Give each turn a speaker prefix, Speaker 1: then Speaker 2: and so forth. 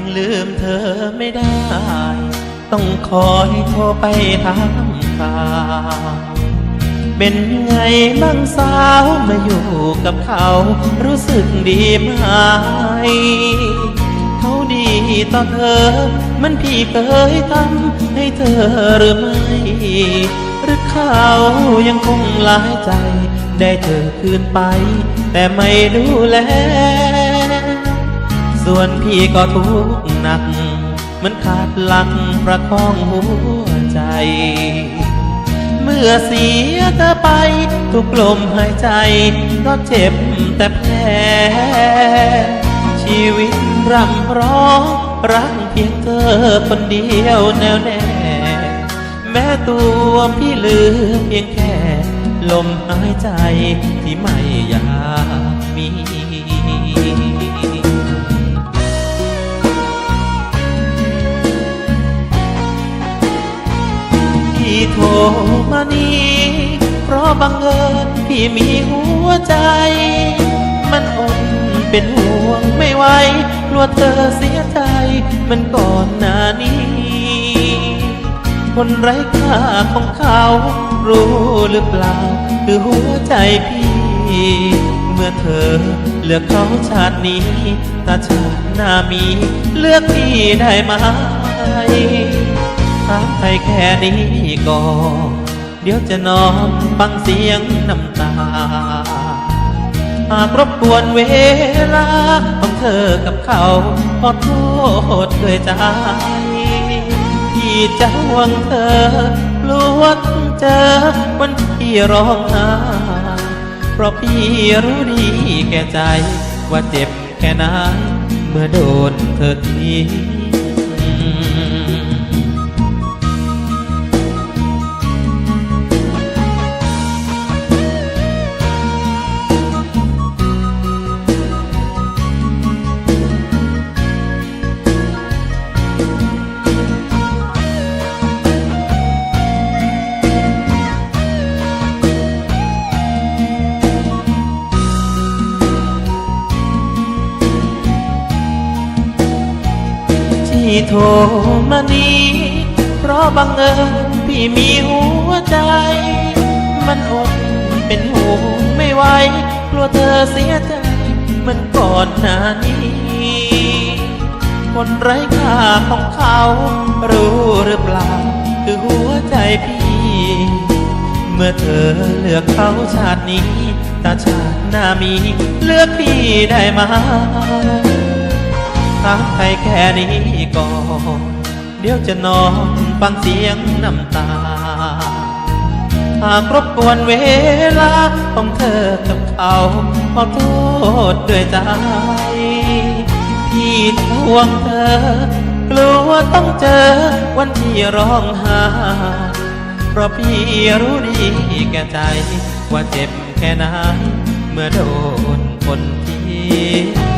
Speaker 1: ยังลืมเธอไม่ได้ ต้องคอยโทรไปถามข่าวเป็นไงบ้างสาวมาอยู่กับเขา รู้สึกดีไหมเขาดีต่อเธอ มันพี่เคยทำให้เธอหรือไม่หรือเขายังคงหลายใจ ได้เธอคืนไป แต่ไม่ดูแล ส่วนพี่ก็ทุกข์หนัก มันขาดหลักประคองหัวใจ เมื่อเสียเธอไป ทุกลมหายใจ ก็เจ็บแต่แผลชีวิตรำร้องรักเพียงเธอคนเดียวแน่วแน่ แม้ตัวพี่เหลือเพียงแค่ ลมหายใจที่ไม่อยาก มานีเพราะบังเอิญพี่มีหัวใจ มันอดเป็นห่วงไม่ไหวกลัวเธอเสียใจ มันก่อนหน้านี้ คนไร้ค่าของเขารู้หรือเปล่า คือหัวใจพี่ เมื่อเธอเลือกเขาชาตินี้ถ้าชาติหน้ามี เลือกพี่ได้ไหม ใครแค่นี้ก่อน เดี๋ยวจะนอนฟังเสียงน้ำตา หากรบกวนเวลาของเธอกับเขาขอโทษด้วยใจที่จะห่วงเธอกลัวต้องเจอวันที่ร้องไห้เพราะพี่รู้ดีแก่ใจว่าเจ็บแค่ไหนเมื่อโดนเธอทิ้ง โทรมานี้เพราะบังเอิญพี่มีหัวใจ มันอดเป็นห่วงไม่ไหวกลัวเธอเสียใจเหมันก่อนหน้านี้คนไร้ค่าของเขา รู้หรือเปล่า คือหัวใจพี่ เมื่อเธอเลือกเขาชาตินี้ แต่ชาติหน้ามี เลือกพี่ได้ไหม ถามใครแค่นี้ก่อนเดี๋ยวจะนอนฟังเสียงน้ำตา หากรบกวนเวลาของเธอกับเขาขอโทษด้วยใจ พี่ทวงเธอกลัวต้องเจอวันที่ร้องไห้เพราะพี่รู้ดีแก่ใจ ว่าเจ็บแค่ไหนเมื่อโดนคนที่